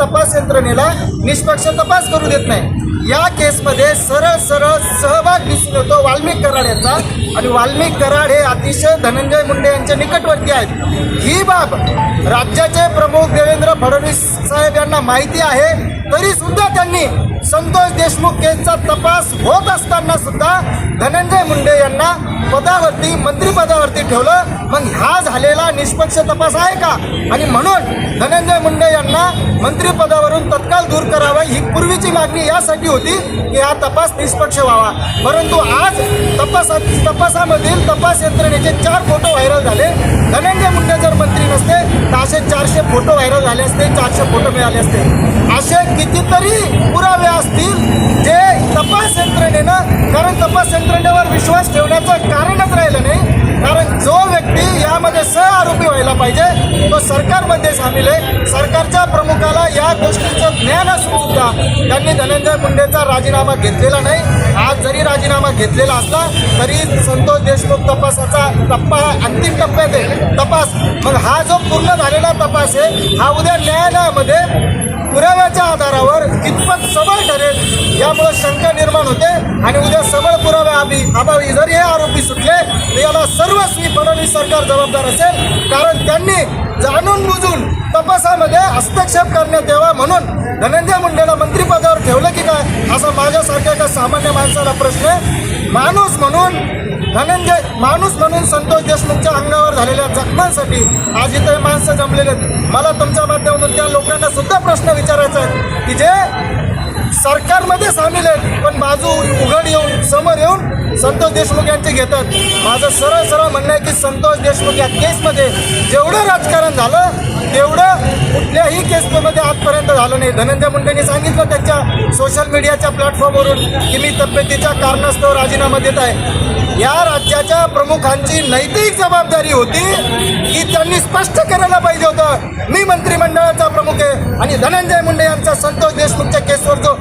तपास यंत्रणेला निष्पक्ष तपास करू देत नाही. या केसमध्ये सरळ सरळ सहभाग दिसून येतो वाल्मिक कराड यांचा. आणि वाल्मिक कराड हे अतिशय धनंजय मुंडे यांच्या निकटवर्ती आहेत. ही बाब राज्याचे प्रमुख देवेंद्र फडणवीस साहेब यांना माहिती आहे तरी सुद्धा त्यांनी संतोष देशमुख केसचा तपास होत असताना सुद्धा धनंजय मुंडे यांना पदावरती मंत्रिपदावरती ठेवलं. मग हा झालेला निष्पक्ष तपास आहे का? आणि म्हणून धनंजय मुंडे यांना मंत्रिपदावरून तत्काळ दूर करावा ही पूर्वीची मागणी यासाठी होती की हा तपास निष्पक्ष व्हावा. परंतु आज तपासा तपासामधील तपास यंत्रणेचे चार फोटो व्हायरल झाले. धनंजय मुंडे जर मंत्री नसते तर असे चारशे फोटो व्हायरल झाले असते चारशे फोटो मिळाले असते. असे कितीतरी पुरावे असतील जे तपास यंत्रणेनं कारण तपास यंत्रणेवर विश्वास ठेवण्याचं कारणच राहिलं नाही. कारण जो व्यक्ती यामध्ये सह आरोपी व्हायला पाहिजे तो सरकारमध्ये सामील आहे. सरकारच्या प्रमुखाला या गोष्टीचं ज्ञान असून सुद्धा त्यांनी धनंजय मुंडेचा राजीनामा घेतलेला नाही. आज जरी राजीनामा घेतलेला असला तरी संतोष देशमुख तपासाचा टप्पा अंतिम टप्प्यात आहे. तपास. मग हा जो पूर्ण झालेला तपास आहे हा उद्या न्यायालयामध्ये पुराव्याच्या आधारावर कितपत सबळ ठरेल यामुळे शंका निर्माण होते. आणि उद्या सबळ पुराव्या अभि अभावी जर हे आरोपी सुटले तर याला सर्वस्वी फडणवीस सरकार जबाबदार असेल. कारण त्यांनी जाणून बुजून तपासामध्ये हस्तक्षेप करण्यात यावा म्हणून धनंजय मुंडेला मंत्रिपदावर ठेवलं की काय? असा माझ्यासारख्या एका सामान्य माणसाला प्रश्न आहे. माणूस म्हणून धनंजय माणूस म्हणून संतोष देशमुखच्या अंगावर झालेल्या जखमांसाठी आज इथे माणसं जमलेले आहेत. मला तुमच्या माध्यमातून त्या लोकांना सुद्धा प्रश्न विचारायचा आहे की जे सरकारमध्ये सामील आहेत पण बाजू उघड येऊन समोर येऊन संतोष देशमुख यांचे घेतात. माझं सरळ सरळ म्हणणं आहे की संतोष देशमुख या केसमध्ये जेवढं राजकारण झालं तेवढं कुठल्याही केसमध्ये आजपर्यंत झालं नाही. धनंजय मुंडेंनी सांगितलं त्यांच्या सोशल मीडियाच्या प्लॅटफॉर्मवरून की मी तब्येतीच्या कारणास्तव राजीनामा देत आहे. या राज्याच्या प्रमुखांची नैतिक जबाबदारी होती की त्यांनी स्पष्ट करायला पाहिजे होतं. मी मंत्रिमंडळाचा प्रमुख आहे आणि धनंजय मुंडे यांचा संतोष देशमुखच्या केसवर जो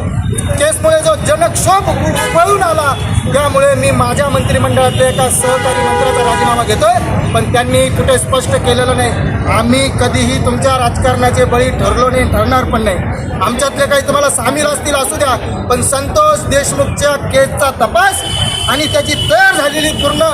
केसमुळे जो जनक्षोभ पळून आला त्यामुळे मी माझ्या मंत्रिमंडळातल्या एका सहकारी मंत्र्याचा राजीनामा घेतोय. पण त्यांनी कुठे स्पष्ट केलेलं नाही. आम्ही कधीही तुमच्या राजकारणाचे बळी ठरलो नाही ठरणार पण नाही. आमच्यातले काही तुम्हाला सामील असतील असू द्या. पण संतोष देशमुखच्या केसचा तपास आणि त्याची तयार झालेली पूर्ण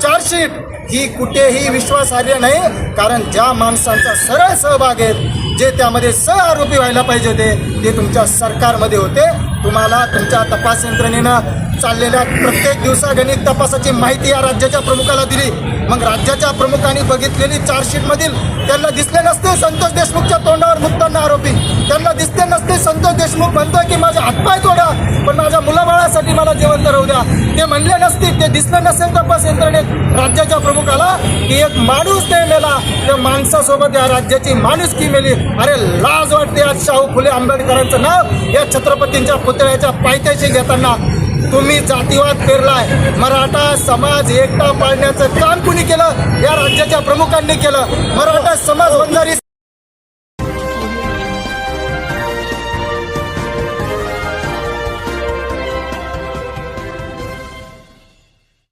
चार्जशीट ही कुठेही विश्वासार्ह नाही कारण ज्या माणसांचा सरळ सहभाग आहे जे त्यामध्ये सह आरोपी व्हायला पाहिजे होते ते तुमच्या सरकारमध्ये होते. तुम्हाला तुमच्या तपास यंत्रणेनं चाललेल्या प्रत्येक दिवसागणिक तपासाची माहिती या राज्याच्या प्रमुखाला दिली. मग राज्याच्या प्रमुखांनी बघितलेली चार्जशीटमधील त्यांना दिसले नसते संतोष देशमुखच्या तोंडावर मुक्तांना आरोपी. त्यांना दिसले नसते संतोष देशमुख म्हणतोय की माझा हातपाय तोडा पण माझ्या मुलाबाळासाठी मला जिवंत राहू द्या. ते म्हणले नसतील ते दिसले नसेल तपास यंत्रणेत. राज्याच्या प्रमुखाला की एक माणूस ते मेला. त्या माणसासोबत या राज्याची माणुसकी मेली. अरे लाज वाटते आज शाहू फुले आंबेडकरांचं नाव या छत्रपतींच्या पुतळ्याच्या पायथ्याशी घेताना. तुम्ही जातीवाद पेरलाय. मराठा समाज एकटा पाळण्याचं काम कुणी केलं? या राज्याच्या प्रमुखांनी केलं. मराठा समाज बंजारी